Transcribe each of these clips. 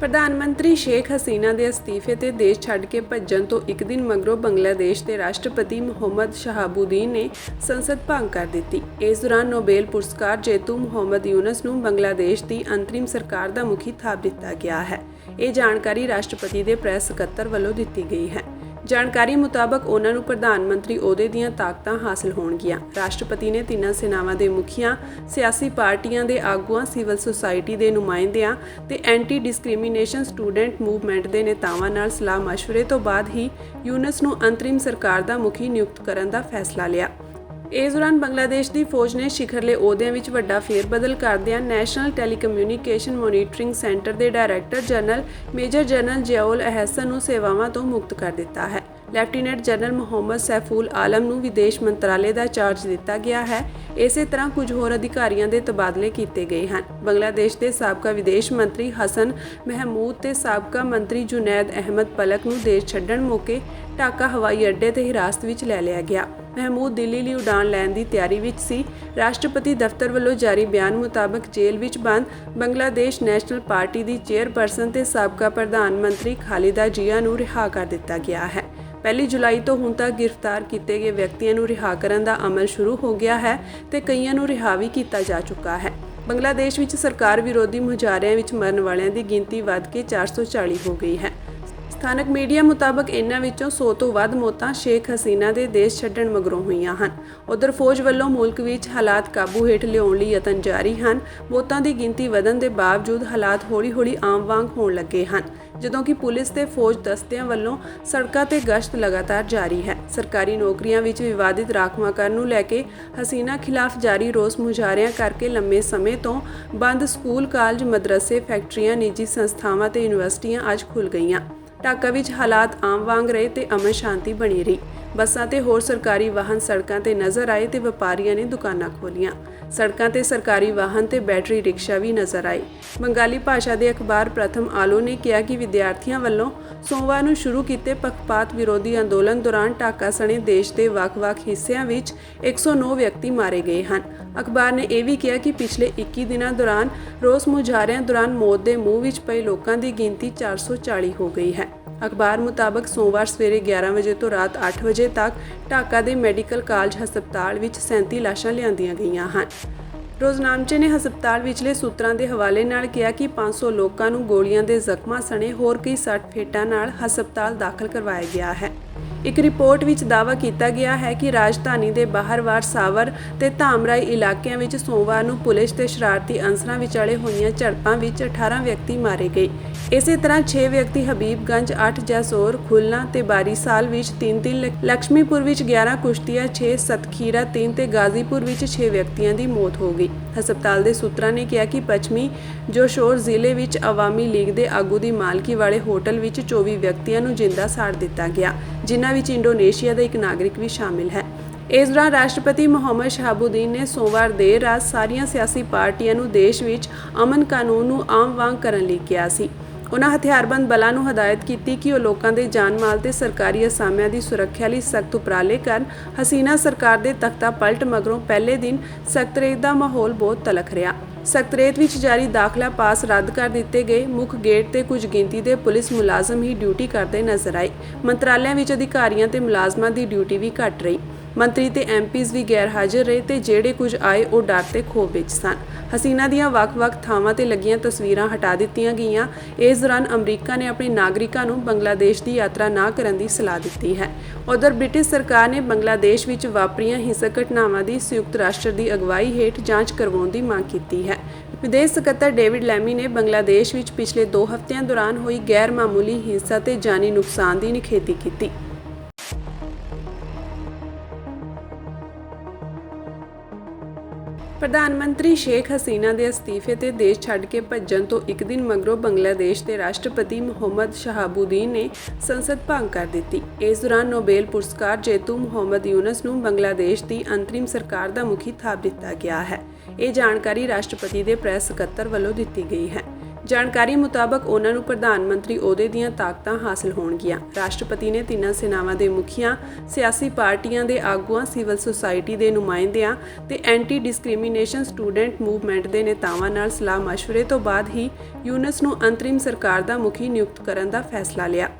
ਪ੍ਰਧਾਨ ਮੰਤਰੀ ਸ਼ੇਖ ਹਸੀਨਾ ਦੇ ਅਸਤੀਫੇ ਤੇ ਦੇਸ਼ ਛੱਡ ਕੇ ਭੱਜਣ ਤੋਂ ਇੱਕ ਦਿਨ ਮਗਰੋਂ ਬੰਗਲਾਦੇਸ਼ ਦੇ ਰਾਸ਼ਟਰਪਤੀ ਮੁਹੰਮਦ ਸ਼ਹਾਬੂਦੀਨ ਨੇ ਸੰਸਦ ਭੰਗ ਕਰ ਦਿੱਤੀ। ਇਸ ਦੌਰਾਨ ਨੋਬੇਲ ਪੁਰਸਕਾਰ ਜੇਤੂ ਮੁਹੰਮਦ ਯੂਨਸ ਨੂੰ ਬੰਗਲਾਦੇਸ਼ ਦੀ ਅੰਤਰਿਮ ਸਰਕਾਰ ਦਾ ਮੁਖੀ ਥਾਪ ਦਿੱਤਾ ਗਿਆ ਹੈ। ਇਹ ਜਾਣਕਾਰੀ ਰਾਸ਼ਟਰਪਤੀ ਦੇ ਪ੍ਰੈਸ ਸਕੱਤਰ ਵੱਲੋਂ ਦਿੱਤੀ ਗਈ ਹੈ। ਜਾਣਕਾਰੀ ਮੁਤਾਬਕ ਉਹਨਾਂ ਨੂੰ ਪ੍ਰਧਾਨ ਮੰਤਰੀ ਅਹੁਦੇ ਦੀਆਂ ਤਾਕਤਾਂ ਹਾਸਲ ਹੋਣਗੀਆਂ। ਰਾਸ਼ਟਰਪਤੀ ਨੇ ਤਿੰਨਾਂ ਸੈਨਾਵਾਂ ਦੇ ਮੁਖੀਆਂ, ਸਿਆਸੀ ਪਾਰਟੀਆਂ ਦੇ ਆਗੂਆਂ, ਸਿਵਲ ਸੁਸਾਇਟੀ ਦੇ ਨੁਮਾਇੰਦਿਆਂ ਤੇ ਐਂਟੀ ਡਿਸਕ੍ਰਿਮੀਨੇਸ਼ਨ ਸਟੂਡੈਂਟ ਮੂਵਮੈਂਟ ਦੇ ਨੇਤਾਵਾਂ ਨਾਲ ਸਲਾਹ مشਵਰੇ ਤੋਂ ਬਾਅਦ ਹੀ ਯੂਨਸ ਨੂੰ ਅੰਤਰਿਮ ਸਰਕਾਰ ਦਾ ਮੁਖੀ ਨਿਯੁਕਤ ਕਰਨ ਦਾ ਫੈਸਲਾ ਲਿਆ। ਇਸ ਦੌਰਾਨ ਬੰਗਲਾਦੇਸ਼ ਦੀ ਫੌਜ ਨੇ ਸ਼ਿਖਰਲੇ ਅਹੁਦਿਆਂ ਵਿੱਚ ਵੱਡਾ ਫੇਰਬਦਲ ਕਰਦਿਆਂ ਨੈਸ਼ਨਲ ਟੈਲੀਕਮਿਊਨੀਕੇਸ਼ਨ ਮੋਨੀਟਰਿੰਗ ਸੈਂਟਰ ਦੇ director general, major general Ziaul Ahsan ਨੂੰ ਸੇਵਾਵਾਂ ਤੋਂ ਮੁਕਤ ਕਰ ਦਿੱਤਾ ਹੈ। ਲੈਫਟੀਨੈਂਟ ਜਨਰਲ ਮੁਹੰਮਦ ਸੈਫੂਲ ਆਲਮ ਨੂੰ ਵਿਦੇਸ਼ ਮੰਤਰਾਲੇ ਦਾ ਚਾਰਜ ਦਿੱਤਾ ਗਿਆ ਹੈ। ਇਸੇ ਤਰ੍ਹਾਂ ਕੁਝ ਹੋਰ ਅਧਿਕਾਰੀਆਂ ਦੇ ਤਬਾਦਲੇ ਕੀਤੇ ਗਏ ਹਨ। ਬੰਗਲਾਦੇਸ਼ ਦੇ ਸਾਬਕਾ ਵਿਦੇਸ਼ ਮੰਤਰੀ ਹਸਨ ਮਹਿਮੂਦ ਤੇ ਸਾਬਕਾ ਮੰਤਰੀ ਜੁਨੈਦ ਅਹਿਮਦ ਪਲਕ ਨੂੰ ਦੇਸ਼ ਛੱਡਣ ਮੌਕੇ ਢਾਕਾ ਹਵਾਈ ਅੱਡੇ ਤੇ ਹਿਰਾਸਤ ਵਿੱਚ ਲੈ ਲਿਆ ਗਿਆ। ਮਹਿਮੂਦ ਦਿੱਲੀ ਲਈ ਉਡਾਣ ਲੈਣ ਦੀ ਤਿਆਰੀ ਵਿੱਚ ਸੀ। ਰਾਸ਼ਟਰਪਤੀ ਦਫ਼ਤਰ ਵੱਲੋਂ ਜਾਰੀ ਬਿਆਨ ਮੁਤਾਬਕ ਜੇਲ੍ਹ ਵਿੱਚ ਬੰਦ ਬੰਗਲਾਦੇਸ਼ ਨੈਸ਼ਨਲ ਪਾਰਟੀ ਦੀ ਚੇਅਰਪਰਸਨ ਤੇ ਸਾਬਕਾ ਪ੍ਰਧਾਨ ਮੰਤਰੀ ਖਾਲਿਦਾ ਜੀਆ ਨੂੰ ਰਿਹਾ ਕਰ ਦਿੱਤਾ ਗਿਆ ਹੈ। ਪਹਿਲੀ ਜੁਲਾਈ ਤੋਂ ਹੁਣ ਤੱਕ ਗ੍ਰਿਫਤਾਰ ਕੀਤੇ ਗਏ ਵਿਅਕਤੀਆਂ ਨੂੰ ਰਿਹਾ ਕਰਨ ਦਾ ਅਮਲ ਸ਼ੁਰੂ ਹੋ ਗਿਆ ਹੈ ਤੇ ਕਈਆਂ ਨੂੰ ਰਿਹਾ ਵੀ ਕੀਤਾ ਜਾ ਚੁੱਕਾ ਹੈ। ਬੰਗਲਾਦੇਸ਼ ਵਿੱਚ ਸਰਕਾਰ ਵਿਰੋਧੀ ਮੁਜ਼ਾਹਰਿਆਂ ਵਿੱਚ ਮਰਨ ਵਾਲਿਆਂ ਦੀ ਗਿਣਤੀ ਵੱਧ ਕੇ 440 ਹੋ ਗਈ ਹੈ। ਸਥਾਨਕ ਮੀਡੀਆ ਮੁਤਾਬਕ ਇਨ੍ਹਾਂ ਵਿੱਚੋਂ 100 ਤੋਂ ਵੱਧ ਮੌਤਾਂ ਸ਼ੇਖ ਹਸੀਨਾ ਦੇ ਦੇਸ਼ ਛੱਡਣ ਮਗਰੋਂ ਹੋਈਆਂ ਹਨ। ਉਧਰ ਫੌਜ ਵੱਲੋਂ ਮੁਲਕ ਵਿੱਚ ਹਾਲਾਤ ਕਾਬੂ ਹੇਠ ਲਿਆਉਣ ਲਈ ਯਤਨ ਜਾਰੀ ਹਨ। ਮੌਤਾਂ ਦੀ ਗਿਣਤੀ ਵਧਣ ਦੇ ਬਾਵਜੂਦ ਹਾਲਾਤ ਹੌਲੀ-ਹੌਲੀ ਆਮ ਵਾਂਗ ਹੋਣ ਲੱਗੇ ਹਨ, ਜਦੋਂ ਕਿ ਪੁਲਿਸ ਤੇ ਫੌਜ ਦਸਤਿਆਂ ਵੱਲੋਂ ਸੜਕਾਂ ਤੇ ਗਸ਼ਤ ਲਗਾਤਾਰ ਜਾਰੀ ਹੈ। ਸਰਕਾਰੀ ਨੌਕਰੀਆਂ ਵਿੱਚ ਵਿਵਾਦਿਤ ਰਾਖਵਾਂਕਰਨ ਨੂੰ ਲੈ ਕੇ ਹਸੀਨਾ ਖਿਲਾਫ ਜਾਰੀ ਰੋਸ ਮੁਜ਼ਾਹਰਿਆਂ ਕਰਕੇ ਲੰਮੇ ਸਮੇਂ ਤੋਂ ਬੰਦ ਸਕੂਲ, ਕਾਲਜ, ਮਦਰਸੇ, ਫੈਕਟਰੀਆਂ, ਨਿੱਜੀ ਸੰਸਥਾਵਾਂ ਤੇ ਯੂਨੀਵਰਸਿਟੀਆਂ ਅੱਜ ਖੁੱਲ ਗਈਆਂ। ਢਾਕਾ ਵਿੱਚ ਹਾਲਾਤ ਆਮ ਵਾਂਗ ਰਹੇ ਤੇ ਅਮਨ ਸ਼ਾਂਤੀ ਬਣੀ ਰਹੀ। ਬੱਸਾਂ ਤੇ ਹੋਰ ਸਰਕਾਰੀ ਵਾਹਨ ਸੜਕਾਂ ਤੇ ਨਜ਼ਰ ਆਏ ਤੇ ਵਪਾਰੀਆਂ ਨੇ ਦੁਕਾਨਾਂ ਖੋਲੀਆਂ ਸੜਕਾਂ ਤੇ ਸਰਕਾਰੀ ਵਾਹਨ ਤੇ ਬੈਟਰੀ ਰਿਕਸ਼ਾ ਵੀ ਨਜ਼ਰ ਆਏ। ਬੰਗਾਲੀ ਭਾਸ਼ਾ ਦੇ ਅਖਬਾਰ ਪ੍ਰਥਮ ਆਲੋ ਨੇ ਕਿਹਾ ਕਿ ਵਿਦਿਆਰਥੀਆਂ ਵੱਲੋਂ ਸੋਮਵਾਰ ਨੂੰ ਸ਼ੁਰੂ ਕੀਤੇ ਪੱਖਪਾਤ ਵਿਰੋਧੀ ਅੰਦੋਲਨ ਦੌਰਾਨ ਢਾਕਾ ਸਣੇ ਦੇਸ਼ ਦੇ ਵੱਖ-ਵੱਖ ਹਿੱਸਿਆਂ ਵਿੱਚ 109 ਵਿਅਕਤੀ ਮਾਰੇ ਗਏ ਹਨ। ਅਖਬਾਰ ਨੇ ਇਹ ਵੀ ਕਿਹਾ ਕਿ ਪਿਛਲੇ 21 ਦਿਨਾਂ ਦੌਰਾਨ ਰੋਸ ਮੁਜ਼ਾਹਰਿਆਂ ਦੌਰਾਨ ਮੌਤ ਦੇ ਮੂੰਹ ਵਿੱਚ ਪਏ ਲੋਕਾਂ ਦੀ ਗਿਣਤੀ 440 ਹੋ ਗਈ ਹੈ। ਅਖਬਾਰ ਮੁਤਾਬਕ ਸੋਮਵਾਰ ਸਵੇਰੇ 11 ਵਜੇ ਤੋਂ ਰਾਤ 8 ਵਜੇ ਤੱਕ ਢਾਕਾ ਦੇ ਮੈਡੀਕਲ ਕਾਲਜ ਹਸਪਤਾਲ ਵਿੱਚ 37 ਲਾਸ਼ਾਂ ਲਿਆਂਦੀਆਂ ਗਈਆਂ ਹਨ। ਰੋਜ਼ਨਾਮਚੇ ਨੇ ਹਸਪਤਾਲ ਵਿਚਲੇ ਸੂਤਰਾਂ ਦੇ ਹਵਾਲੇ ਨਾਲ ਕਿਹਾ ਕਿ 500 ਲੋਕਾਂ ਨੂੰ ਗੋਲੀਆਂ ਦੇ ਜ਼ਖਮਾਂ ਸਣੇ ਹੋਰ ਕਈ ਸੱਟ ਫੇਟਾਂ ਨਾਲ ਹਸਪਤਾਲ ਦਾਖਲ ਕਰਵਾਇਆ ਗਿਆ ਹੈ। ਇੱਕ ਰਿਪੋਰਟ ਵਿੱਚ ਦਾਅਵਾ ਕੀਤਾ ਗਿਆ ਹੈ ਕਿ ਰਾਜਧਾਨੀ ਦੇ ਬਾਹਰਵਾਰ ਸਾਵਰ ਤੇ ਧਾਮਰਾਈ ਇਲਾਕਿਆਂ ਵਿੱਚ ਸੋਮਵਾਰ ਨੂੰ ਪੁਲਿਸ ਤੇ ਸ਼ਰਾਰਤੀ ਅਨਸਰਾਂ ਵਿਚਾਲੇ ਹੋਈਆਂ ਝੜਪਾਂ ਵਿੱਚ 18 ਵਿਅਕਤੀ ਮਾਰੇ ਗਏ। ਇਸੇ ਤਰ੍ਹਾਂ 6 ਵਿਅਕਤੀ ਹਬੀਬਗੰਜ 8 ਜੈਸੋਰ ਖੁਲਨਾ ਤੇ ਬਾਰੀਸਾਲ ਵਿੱਚ 3-3 ਲక్ష్ਮੀਪੁਰ ਵਿੱਚ 11 ਕੁਸ਼ਤੀਆ 6 ਸਤਖੀਰਾ 3 ਤੇ ਗਾਜ਼ੀਪੁਰ ਵਿੱਚ 6 ਵਿਅਕਤੀਆਂ ਦੀ ਮੌਤ ਹੋ ਗਈ। ਹਸਪਤਾਲ ਦੇ ਸੂਤਰਾਂ ਨੇ ਕਿਹਾ ਕਿ ਪੱਛਮੀ ਜੋਸ਼ੋਰ ਜ਼ਿਲ੍ਹੇ ਵਿੱਚ ਆਵਾਮੀ ਲੀਗ ਦੇ ਆਗੂ ਦੀ ਮਾਲਕੀ ਵਾਲੇ ਹੋਟਲ ਵਿੱਚ 24 ਵਿਅਕਤੀਆਂ ਨੂੰ ਜਿੰਦਾ ਸਾੜ ਦਿੱਤਾ ਗਿਆ, ਜਿਨ੍ਹਾਂ ਵਿੱਚ ਇੰਡੋਨੇਸ਼ੀਆ ਦਾ ਇੱਕ ਨਾਗਰਿਕ ਵੀ ਸ਼ਾਮਿਲ ਹੈ। ਇਸ ਦੌਰਾਨ ਰਾਸ਼ਟਰਪਤੀ ਮੁਹੰਮਦ ਸ਼ਹਾਬੂਦੀਨ ਨੇ ਸੋਮਵਾਰ ਦੇਰ ਰਾਤ ਸਾਰੀਆਂ ਸਿਆਸੀ ਪਾਰਟੀਆਂ ਨੂੰ ਦੇਸ਼ ਵਿੱਚ ਅਮਨ ਕਾਨੂੰਨ ਨੂੰ ਆਮ ਵਾਂਗ ਕਰਨ ਲਈ ਕਿਹਾ ਸੀ। ਉਹਨਾਂ ਹਥਿਆਰਬੰਦ ਬਲਾਂ ਨੂੰ ਹਦਾਇਤ ਕੀਤੀ ਕਿ ਉਹ ਲੋਕਾਂ ਦੇ ਜਾਨ ਮਾਲ ਤੇ ਸਰਕਾਰੀ ਅਸਾਮਿਆਂ ਦੀ ਸੁਰੱਖਿਆ ਲਈ ਸਖਤ ਉਪਰਾਲੇ ਕਰਨ। ਹਸੀਨਾ ਸਰਕਾਰ ਦੇ ਤਖਤਾ ਪਲਟ ਮਗਰੋਂ ਪਹਿਲੇ ਦਿਨ ਸਕਤਰੇਤ ਦਾ ਮਾਹੌਲ ਬਹੁਤ ਤਲਖ ਰਿਹਾ। ਸਕਤਰੇਤ ਵਿੱਚ ਜਾਰੀ ਦਾਖਲਾ ਪਾਸ ਰੱਦ ਕਰ ਦਿੱਤੇ ਗਏ। ਮੁੱਖ ਗੇਟ ਤੇ ਕੁਝ ਗਿਣਤੀ ਦੇ ਪੁਲਿਸ ਮੁਲਾਜ਼ਮ ਹੀ ਡਿਊਟੀ ਕਰਦੇ ਨਜ਼ਰ ਆਏ। ਮੰਤਰਾਲਿਆਂ ਵਿੱਚ ਅਧਿਕਾਰੀਆਂ ਤੇ ਮੁਲਾਜ਼ਮਾਂ ਦੀ ਡਿਊਟੀ ਵੀ ਘਟ ਰਹੀ। ਮੰਤਰੀ ਤੇ ਐਮਪੀਜ਼ ਵੀ ਗੈਰ ਹਾਜ਼ਰ ਰਹੇ ਤੇ ਜਿਹੜੇ ਕੁਝ ਆਏ ਉਹ ਡਰ ਤੇ ਖੋਫ ਵਿੱਚ ਸਨ। ਹਸੀਨਾ ਦੀਆਂ ਵੱਖ-ਵੱਖ ਥਾਵਾਂ ਤੇ ਲੱਗੀਆਂ ਤਸਵੀਰਾਂ ਹਟਾ ਦਿੱਤੀਆਂ ਗਈਆਂ। ਇਸ ਦੌਰਾਨ ਅਮਰੀਕਾ ਨੇ ਆਪਣੇ ਨਾਗਰਿਕਾਂ ਨੂੰ ਬੰਗਲਾਦੇਸ਼ ਦੀ ਯਾਤਰਾ ਨਾ ਕਰਨ ਦੀ ਸਲਾਹ ਦਿੱਤੀ ਹੈ। ਉਧਰ ਬ੍ਰਿਟਿਸ਼ ਸਰਕਾਰ ਨੇ ਬੰਗਲਾਦੇਸ਼ ਵਿੱਚ ਵਾਪਰੀਆਂ ਹਿੰਸਕ ਘਟਨਾਵਾਂ ਦੀ ਸੰਯੁਕਤ ਰਾਸ਼ਟਰ ਦੀ ਅਗਵਾਈ ਹੇਠ ਜਾਂਚ ਕਰਵਾਉਣ ਦੀ ਮੰਗ ਕੀਤੀ ਹੈ। ਵਿਦੇਸ਼ ਸਕੱਤਰ ਡੇਵਿਡ ਲੈਮੀ ਨੇ ਬੰਗਲਾਦੇਸ਼ ਵਿੱਚ ਪਿਛਲੇ 2 ਹਫ਼ਤਿਆਂ ਦੌਰਾਨ ਹੋਈ ਗੈਰ ਮਾਮੂਲੀ ਹਿੰਸਾ ਤੇ ਜਾਨੀ ਨੁਕਸਾਨ ਦੀ ਨਿਖੇਧੀ ਕੀਤੀ। ਪ੍ਰਧਾਨ ਮੰਤਰੀ ਸ਼ੇਖ ਹਸੀਨਾ ਦੇ ਅਸਤੀਫੇ ਤੇ ਦੇਸ਼ ਛੱਡ ਕੇ ਭੱਜਣ ਤੋਂ ਇੱਕ ਦਿਨ ਮਗਰੋਂ ਬੰਗਲਾਦੇਸ਼ ਦੇ ਰਾਸ਼ਟਰਪਤੀ ਮੁਹੰਮਦ ਸ਼ਹਾਬੂਦੀਨ ਨੇ ਸੰਸਦ ਭੰਗ ਕਰ ਦਿੱਤੀ। ਇਸ ਦੌਰਾਨ ਨੋਬੇਲ ਪੁਰਸਕਾਰ ਜੇਤੂ ਮੁਹੰਮਦ ਯੂਨਸ ਨੂੰ ਬੰਗਲਾਦੇਸ਼ ਦੀ ਅੰਤਰਿਮ ਸਰਕਾਰ ਦਾ ਮੁਖੀ ਥਾਪ ਦਿੱਤਾ ਗਿਆ ਹੈ। ਇਹ ਜਾਣਕਾਰੀ ਰਾਸ਼ਟਰਪਤੀ ਦੇ ਪ੍ਰੈਸ ਸਕੱਤਰ ਵੱਲੋਂ ਦਿੱਤੀ ਗਈ ਹੈ। ਜਾਣਕਾਰੀ ਮੁਤਾਬਕ ਉਹਨਾਂ ਨੂੰ ਪ੍ਰਧਾਨ ਮੰਤਰੀ ਅਹੁਦੇ ਦੀਆਂ ਤਾਕਤਾਂ ਹਾਸਲ ਹੋਣਗੀਆਂ। ਰਾਸ਼ਟਰਪਤੀ ਨੇ ਤਿੰਨਾਂ ਸੈਨਾਵਾਂ ਦੇ ਮੁਖੀਆਂ, ਸਿਆਸੀ ਪਾਰਟੀਆਂ ਦੇ ਆਗੂਆਂ, ਸਿਵਲ ਸੁਸਾਇਟੀ ਦੇ ਨੁਮਾਇੰਦਿਆਂ ਤੇ ਐਂਟੀ ਡਿਸਕ੍ਰਿਮੀਨੇਸ਼ਨ ਸਟੂਡੈਂਟ ਮੂਵਮੈਂਟ ਦੇ ਨੇਤਾਵਾਂ ਨਾਲ ਸਲਾਹ ਮਸ਼ਵਰੇ ਤੋਂ ਬਾਅਦ ਹੀ ਯੂਨਸ ਨੂੰ ਅੰਤਰਿਮ ਸਰਕਾਰ ਦਾ ਮੁਖੀ ਨਿਯੁਕਤ ਕਰਨ ਦਾ ਫੈਸਲਾ ਲਿਆ।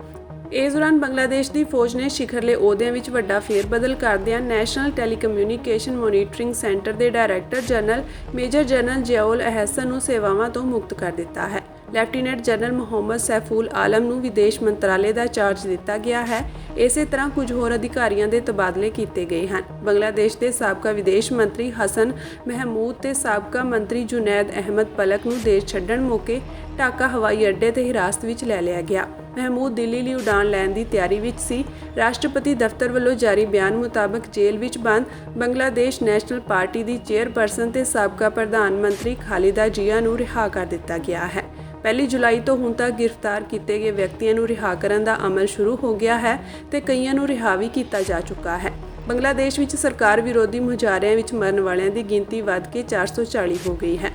ਇਸ ਦੌਰਾਨ ਬੰਗਲਾਦੇਸ਼ ਦੀ ਫੌਜ ਨੇ ਸਿਖਰਲੇ ਅਹੁਦਿਆਂ ਵਿੱਚ ਵੱਡਾ ਫੇਰਬਦਲ ਕਰਦਿਆਂ ਨੈਸ਼ਨਲ ਟੈਲੀਕਮਿਊਨੀਕੇਸ਼ਨ ਮੋਨੀਟਰਿੰਗ ਸੈਂਟਰ ਦੇ director general, major general Ziaul Ahsan ਨੂੰ ਸੇਵਾਵਾਂ ਤੋਂ ਮੁਕਤ ਕਰ ਦਿੱਤਾ ਹੈ। ਲੈਫਟੀਨੈਂਟ ਜਨਰਲ ਮੁਹੰਮਦ ਸੈਫੂਲ ਆਲਮ ਨੂੰ ਵਿਦੇਸ਼ ਮੰਤਰਾਲੇ ਦਾ ਚਾਰਜ ਦਿੱਤਾ ਗਿਆ ਹੈ। ਇਸੇ ਤਰ੍ਹਾਂ ਕੁਝ ਹੋਰ ਅਧਿਕਾਰੀਆਂ ਦੇ ਤਬਾਦਲੇ ਕੀਤੇ ਗਏ ਹਨ। ਬੰਗਲਾਦੇਸ਼ ਦੇ ਸਾਬਕਾ ਵਿਦੇਸ਼ ਮੰਤਰੀ ਹਸਨ ਮਹਿਮੂਦ ਤੇ ਸਾਬਕਾ ਮੰਤਰੀ ਜੁਨੈਦ ਅਹਿਮਦ ਪਲਕ ਨੂੰ ਦੇਸ਼ ਛੱਡਣ ਮੌਕੇ ਢਾਕਾ ਹਵਾਈ ਅੱਡੇ ਤੇ ਹਿਰਾਸਤ ਵਿੱਚ ਲੈ ਲਿਆ ਗਿਆ। ਮਹਿਮੂਦ ਦਿੱਲੀ ਲਈ ਉਡਾਣ ਲੈਣ ਦੀ ਤਿਆਰੀ ਵਿੱਚ ਸੀ। ਰਾਸ਼ਟਰਪਤੀ ਦਫ਼ਤਰ ਵੱਲੋਂ ਜਾਰੀ ਬਿਆਨ ਮੁਤਾਬਕ ਜੇਲ੍ਹ ਵਿੱਚ ਬੰਦ ਬੰਗਲਾਦੇਸ਼ ਨੈਸ਼ਨਲ ਪਾਰਟੀ ਦੀ ਚੇਅਰਪਰਸਨ ਤੇ ਸਾਬਕਾ ਪ੍ਰਧਾਨ ਮੰਤਰੀ ਖਾਲਿਦਾ ਜੀਆ ਨੂੰ ਰਿਹਾ ਕਰ ਦਿੱਤਾ ਗਿਆ ਹੈ। ਪਹਿਲੀ ਜੁਲਾਈ ਤੋਂ ਹੁਣ ਤੱਕ ਗ੍ਰਿਫਤਾਰ ਕੀਤੇ ਗਏ ਵਿਅਕਤੀਆਂ ਨੂੰ ਰਿਹਾ ਕਰਨ ਦਾ ਅਮਲ ਸ਼ੁਰੂ ਹੋ ਗਿਆ ਹੈ ਤੇ ਕਈਆਂ ਨੂੰ ਰਿਹਾ ਵੀ ਕੀਤਾ ਜਾ ਚੁੱਕਾ ਹੈ। ਬੰਗਲਾਦੇਸ਼ ਵਿੱਚ ਸਰਕਾਰ ਵਿਰੋਧੀ ਮੁਜ਼ਾਹਰਿਆਂ ਵਿੱਚ ਮਰਨ ਵਾਲਿਆਂ ਦੀ ਗਿਣਤੀ ਵੱਧ ਕੇ 440 ਹੋ ਗਈ ਹੈ।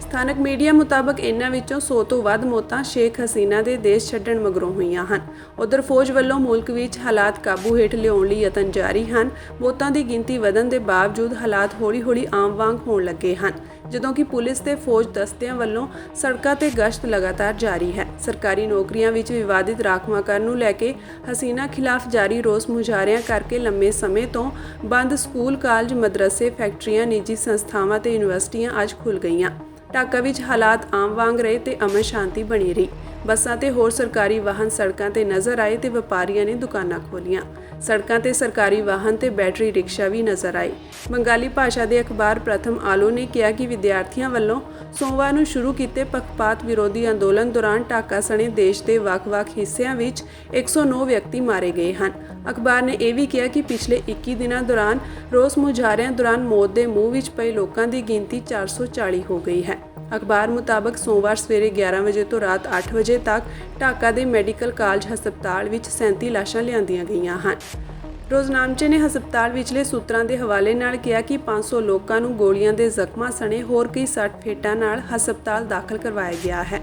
ਸਥਾਨਕ ਮੀਡੀਆ ਮੁਤਾਬਕ ਇਨ੍ਹਾਂ ਵਿੱਚੋਂ 100 ਤੋਂ ਵੱਧ ਮੌਤਾਂ ਸ਼ੇਖ ਹਸੀਨਾ ਦੇ ਦੇਸ਼ ਛੱਡਣ ਮਗਰੋਂ ਹੋਈਆਂ ਹਨ। ਉਧਰ ਫੌਜ ਵੱਲੋਂ ਮੁਲਕ ਵਿੱਚ ਹਾਲਾਤ ਕਾਬੂ ਹੇਠ ਲਿਆਉਣ ਲਈ ਯਤਨ ਜਾਰੀ ਹਨ। ਮੌਤਾਂ ਦੀ ਗਿਣਤੀ ਵਧਣ ਦੇ ਬਾਵਜੂਦ ਹਾਲਾਤ ਹੌਲੀ-ਹੌਲੀ ਆਮ ਵਾਂਗ ਹੋਣ ਲੱਗੇ ਹਨ। ਜਦੋਂ ਕਿ ਪੁਲਿਸ ਤੇ ਫੌਜ ਦਸਤਿਆਂ ਵੱਲੋਂ ਸੜਕਾਂ ਤੇ ਗਸ਼ਤ ਲਗਾਤਾਰ ਜਾਰੀ ਹੈ। ਸਰਕਾਰੀ ਨੌਕਰੀਆਂ ਵਿੱਚ ਵਿਵਾਦਿਤ ਰਾਖਵਾਂਕਰਨ ਨੂੰ ਲੈ ਕੇ ਹਸੀਨਾ ਖਿਲਾਫ ਜਾਰੀ ਰੋਸ ਮੁਜ਼ਾਹਰਿਆਂ ਕਰਕੇ ਲੰਮੇ ਸਮੇਂ ਤੋਂ ਬੰਦ ਸਕੂਲ, ਕਾਲਜ, ਮਦਰਸੇ, ਫੈਕਟਰੀਆਂ, ਨਿੱਜੀ ਸੰਸਥਾਵਾਂ ਤੇ ਯੂਨੀਵਰਸਿਟੀਆਂ ਅੱਜ ਖੁੱਲ ਗਈਆਂ। ਢਾਕਾ ਵਿੱਚ ਹਾਲਾਤ ਆਮ ਵਾਂਗ ਰਹੇ ਤੇ ਅਮਨ ਸ਼ਾਂਤੀ ਬਣੀ ਰਹੀ। ਬੱਸਾਂ ਤੇ ਹੋਰ ਸਰਕਾਰੀ ਵਾਹਨ ਸੜਕਾਂ ਤੇ ਨਜ਼ਰ ਆਏ ਤੇ ਵਪਾਰੀਆਂ ਨੇ ਦੁਕਾਨਾਂ ਖੋਲੀਆਂ ਸੜਕਾਂ ਤੇ ਸਰਕਾਰੀ ਵਾਹਨ ਤੇ ਬੈਟਰੀ ਰਿਕਸ਼ਾ ਵੀ ਨਜ਼ਰ ਆਏ। ਬੰਗਾਲੀ ਭਾਸ਼ਾ ਦੇ ਅਖਬਾਰ ਪ੍ਰਥਮ ਆਲੋ ਨੇ ਕਿਹਾ ਕਿ ਵਿਦਿਆਰਥੀਆਂ ਵੱਲੋਂ ਸੋਮਵਾਰ ਨੂੰ ਸ਼ੁਰੂ ਕੀਤੇ ਪੱਖਪਾਤ ਵਿਰੋਧੀ ਅੰਦੋਲਨ ਦੌਰਾਨ ਢਾਕਾ ਸਣੇ ਦੇਸ਼ ਦੇ ਵੱਖ-ਵੱਖ ਹਿੱਸਿਆਂ ਵਿੱਚ 109 ਵਿਅਕਤੀ ਮਾਰੇ ਗਏ ਹਨ। ਅਖਬਾਰ ਨੇ ਇਹ ਵੀ ਕਿਹਾ ਕਿ ਪਿਛਲੇ 21 ਦਿਨਾਂ ਦੌਰਾਨ ਰੋਸ ਮੁਜ਼ਾਹਰਿਆਂ ਦੌਰਾਨ ਮੌਤ ਦੇ ਮੂੰਹ ਵਿੱਚ ਪਏ ਲੋਕਾਂ ਦੀ ਗਿਣਤੀ 440 ਹੋ ਗਈ ਹੈ। ਅਖਬਾਰ ਮੁਤਾਬਕ ਸੋਮਵਾਰ ਸਵੇਰੇ 11 ਵਜੇ ਤੋਂ ਰਾਤ 8 ਵਜੇ ਤੱਕ ਢਾਕਾ ਦੇ ਮੈਡੀਕਲ ਕਾਲਜ ਹਸਪਤਾਲ ਵਿੱਚ 37 ਲਾਸ਼ਾਂ ਲਿਆਂਦੀਆਂ ਗਈਆਂ ਹਨ। ਰੋਜ਼ਨਾਮਚੇ ਨੇ ਹਸਪਤਾਲ ਵਿਚਲੇ ਸੂਤਰਾਂ ਦੇ ਹਵਾਲੇ ਨਾਲ ਕਿਹਾ ਕਿ 500 ਲੋਕਾਂ ਨੂੰ ਗੋਲੀਆਂ ਦੇ ਜ਼ਖਮਾਂ ਸਣੇ ਹੋਰ ਕਈ ਸੱਟ ਫੇਟਾਂ ਨਾਲ ਹਸਪਤਾਲ ਦਾਖਲ ਕਰਵਾਇਆ ਗਿਆ ਹੈ।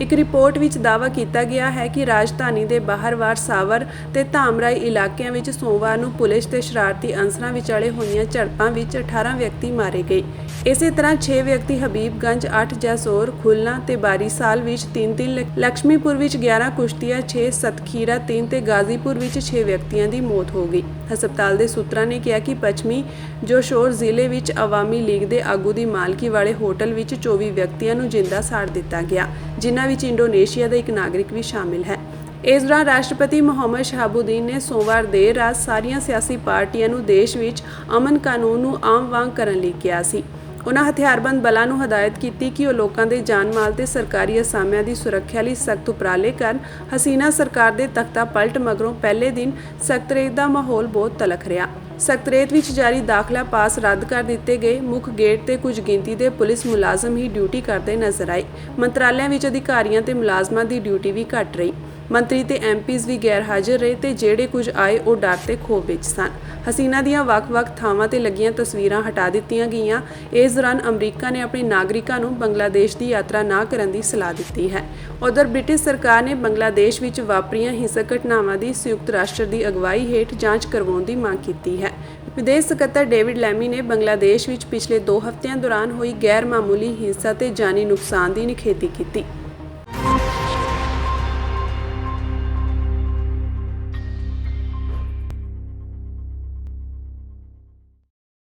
ਇੱਕ ਰਿਪੋਰਟ ਵਿੱਚ ਦਾਅਵਾ ਕੀਤਾ ਗਿਆ ਹੈ ਕਿ ਰਾਜਧਾਨੀ ਦੇ ਬਾਹਰਵਾਰ ਸਾਵਰ ਤੇ ਧਾਮਰਾਈ ਇਲਾਕਿਆਂ ਵਿੱਚ ਸੋਮਵਾਰ ਨੂੰ ਪੁਲਿਸ ਤੇ ਸ਼ਰਾਰਤੀ ਅੰਸਰਾਂ ਵਿਚਾਲੇ ਹੋਈਆਂ ਝੜਪਾਂ ਵਿੱਚ 18 ਵਿਅਕਤੀ ਮਾਰੇ ਗਏ। ਇਸੇ ਤਰ੍ਹਾਂ 6 ਵਿਅਕਤੀ ਹਬੀਬਗੰਜ 8 ਜੈਸੋਰ ਖੁਲਨਾ ਤੇ ਬਾਰੀਸਾਲ ਵਿੱਚ 3-3 ਲక్ష్ਮੀਪੁਰ ਵਿੱਚ 11 ਕੁਸ਼ਤੀਆ 6 ਸਤਖੀਰਾ 3 ਤੇ ਗਾਜ਼ੀਪੁਰ ਵਿੱਚ 6 ਵਿਅਕਤੀਆਂ ਦੀ ਮੌਤ ਹੋ ਗਈ। ਹਸਪਤਾਲ ਦੇ ਸੂਤਰਾਂ ਨੇ ਕਿਹਾ ਕਿ ਪੱਛਮੀ ਜੋਸ਼ੋਰ ਜ਼ਿਲ੍ਹੇ ਵਿੱਚ ਆਵਾਮੀ ਲੀਗ ਦੇ ਆਗੂ ਦੀ ਮਾਲਕੀ ਵਾਲੇ ਹੋਟਲ ਵਿੱਚ 24 ਵਿਅਕਤੀਆਂ ਨੂੰ ਜਿੰਦਾ ਸਾੜ ਦਿੱਤਾ ਗਿਆ, ਜਿਨ੍ਹਾਂ ਵਿੱਚ ਇੰਡੋਨੇਸ਼ੀਆ ਦਾ ਇੱਕ ਨਾਗਰਿਕ ਵੀ ਸ਼ਾਮਿਲ ਹੈ। ਇਸ ਦੌਰਾਨ ਰਾਸ਼ਟਰਪਤੀ ਮੁਹੰਮਦ ਸ਼ਹਾਬੁਦੀਨ ਨੇ ਸੋਮਵਾਰ ਦੇਰ ਰਾਤ ਸਾਰੀਆਂ ਸਿਆਸੀ ਪਾਰਟੀਆਂ ਨੂੰ ਦੇਸ਼ ਵਿੱਚ ਅਮਨ ਕਾਨੂੰਨ ਨੂੰ ਆਮ ਵਾਂਗ ਕਰਨ ਲਈ ਕਿਹਾ ਸੀ। ਉਹਨਾਂ ਹਥਿਆਰਬੰਦ ਬਲਾਂ ਨੂੰ ਹਦਾਇਤ ਕੀਤੀ ਕਿ ਉਹ ਲੋਕਾਂ ਦੇ ਜਾਨ ਮਾਲ ਤੇ ਸਰਕਾਰੀ ਅਸਾਮਿਆਂ ਦੀ ਸੁਰੱਖਿਆ ਲਈ ਸਖਤ ਉਪਰਾਲੇ ਕਰਨ। ਹਸੀਨਾ ਸਰਕਾਰ ਦੇ ਤਖਤਾ ਪਲਟ ਮਗਰੋਂ ਪਹਿਲੇ ਦਿਨ ਸਕਤਰੇਤ ਦਾ ਮਾਹੌਲ ਬਹੁਤ ਤਲਖ ਰਿਹਾ। ਸਕਤਰੇਤ ਵਿੱਚ ਜਾਰੀ ਦਾਖਲਾ ਪਾਸ ਰੱਦ ਕਰ ਦਿੱਤੇ ਗਏ। ਮੁੱਖ ਗੇਟ ਤੇ ਕੁਝ ਗਿਣਤੀ ਦੇ ਪੁਲਿਸ ਮੁਲਾਜ਼ਮ ਹੀ ਡਿਊਟੀ ਕਰਦੇ ਨਜ਼ਰ ਆਏ। ਮੰਤਰਾਲਿਆਂ ਵਿੱਚ ਅਧਿਕਾਰੀਆਂ ਤੇ ਮੁਲਾਜ਼ਮਾਂ ਦੀ ਡਿਊਟੀ ਵੀ ਘਟ ਰਹੀ। ਮੰਤਰੀ ਤੇ ਐਮਪੀਜ਼ ਵੀ ਗੈਰ ਹਾਜ਼ਰ ਰਹੇ ਤੇ ਜਿਹੜੇ ਕੁਝ ਆਏ ਉਹ ਡਰ ਤੇ ਖੋਫ ਵਿੱਚ ਸਨ। ਹਸੀਨਾ ਦੀਆਂ ਵੱਖ-ਵੱਖ ਥਾਵਾਂ ਤੇ ਲੱਗੀਆਂ ਤਸਵੀਰਾਂ ਹਟਾ ਦਿੱਤੀਆਂ ਗਈਆਂ। ਇਸ ਦੌਰਾਨ ਅਮਰੀਕਾ ਨੇ ਆਪਣੇ ਨਾਗਰਿਕਾਂ ਨੂੰ ਬੰਗਲਾਦੇਸ਼ ਦੀ ਯਾਤਰਾ ਨਾ ਕਰਨ ਦੀ ਸਲਾਹ ਦਿੱਤੀ ਹੈ। ਉਧਰ ਬ੍ਰਿਟਿਸ਼ ਸਰਕਾਰ ਨੇ ਬੰਗਲਾਦੇਸ਼ ਵਿੱਚ ਵਾਪਰੀਆਂ ਹਿੰਸਕ ਘਟਨਾਵਾਂ ਦੀ ਸੰਯੁਕਤ ਰਾਸ਼ਟਰ ਦੀ ਅਗਵਾਈ ਹੇਠ ਜਾਂਚ ਕਰਵਾਉਣ ਦੀ ਮੰਗ ਕੀਤੀ ਹੈ। ਵਿਦੇਸ਼ ਸਕੱਤਰ ਡੇਵਿਡ ਲੈਮੀ ਨੇ ਬੰਗਲਾਦੇਸ਼ ਵਿੱਚ ਪਿਛਲੇ 2 ਹਫ਼ਤਿਆਂ ਦੌਰਾਨ ਹੋਈ ਗੈਰ ਮਾਮੂਲੀ ਹਿੰਸਾ ਤੇ ਜਾਨੀ ਨੁਕਸਾਨ ਦੀ ਨਿਖੇਧੀ ਕੀਤੀ।